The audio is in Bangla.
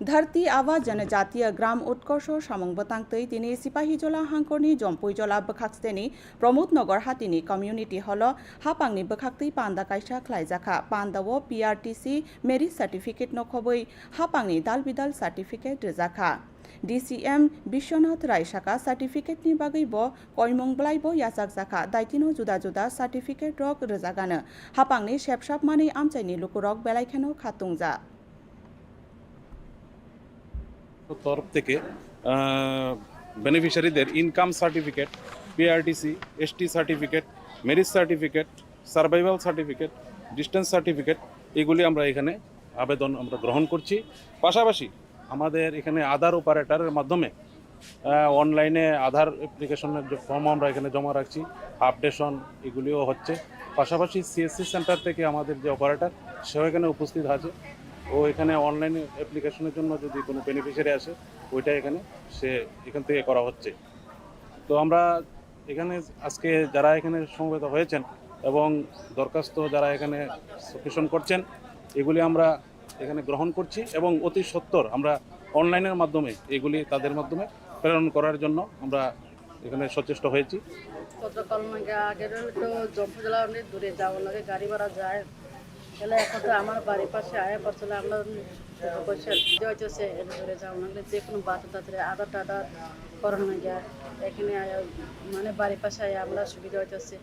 धरती आवा जनजातीय ग्राम उत्कर्ष सामंग बतांगतई तिनी सिपाहीजला हांकरनि जम्पुइजला बखाक्सतेनि प्रमोदनगर हातिनि कम्युनिटि हल हापांनि बखाक्तई पान्दा काइसा ख्लाइजाखा पान्दाव पिआरटिसि मेरिट सार्टिफिकेट नखबै हापांनि दाल बिदाल सार्टिफिकेट रेजाखा ডিসিএম বিশ্বনাথ রায় শাখা সার্টিফিকেটনি বাগৈব কয়মংব্লাইব ইয়াজাক জাখা দায়িত্ব জুদা জুদা সার্টিফিকেট রক রোজাগানো হাপাংনি সেবসাব মানি আমচাইনি লুকুরক বেলাইখানো খাতুংজা তরফ থেকে বেনিফিশিয়ারিদের income certificate PRTC ST certificate merit certificate survival certificate distance certificate এগুলি আমরা এখানে আবেদন আমরা গ্রহণ করছি। পাশাপাশি আমাদের এখানে আধার অপারেটারের মাধ্যমে অনলাইনে আধার অ্যাপ্লিকেশনের যে ফর্ম আমরা এখানে জমা রাখছি আপডেশন এগুলিও হচ্ছে। পাশাপাশি সিএসসি সেন্টার থেকে আমাদের যে অপারেটর সেও এখানে উপস্থিত আছে। ও এখানে অনলাইন অ্যাপ্লিকেশনের জন্য যদি কোনো বেনিফিশিয়ারি আসে, ওইটা এখানে সে এখান থেকে করা হচ্ছে। তো আমরা এখানে আজকে যারা এখানে সমবেত হয়েছেন এবং দরখাস্ত যারা এখানে সাবমিশন করছেন, এগুলি আমরা এখানে গ্রহণ করছি এবং অতি সত্বর আমরা অনলাইনের মাধ্যমে এগুলি তাদের মাধ্যমে প্রেরণ করার জন্য আমরা এখানে সচেষ্ট হয়েছি। গতকাল জম্পু জেলা দূরে যাওয়া লাগে গাড়ি ভাড়া যায়। তাহলে এখন তো আমার বাড়ির পাশে আয়া পড়ছিল আমরা পয়সা দিয়েছে এনে দূরে যাও, নাহলে যে কোনো বাচ্চা তাদের আধার টাধার করানো যায়। এখানে আয়া মানে বাড়ির পাশে আয়া আমরা সুবিধা হইতেছে।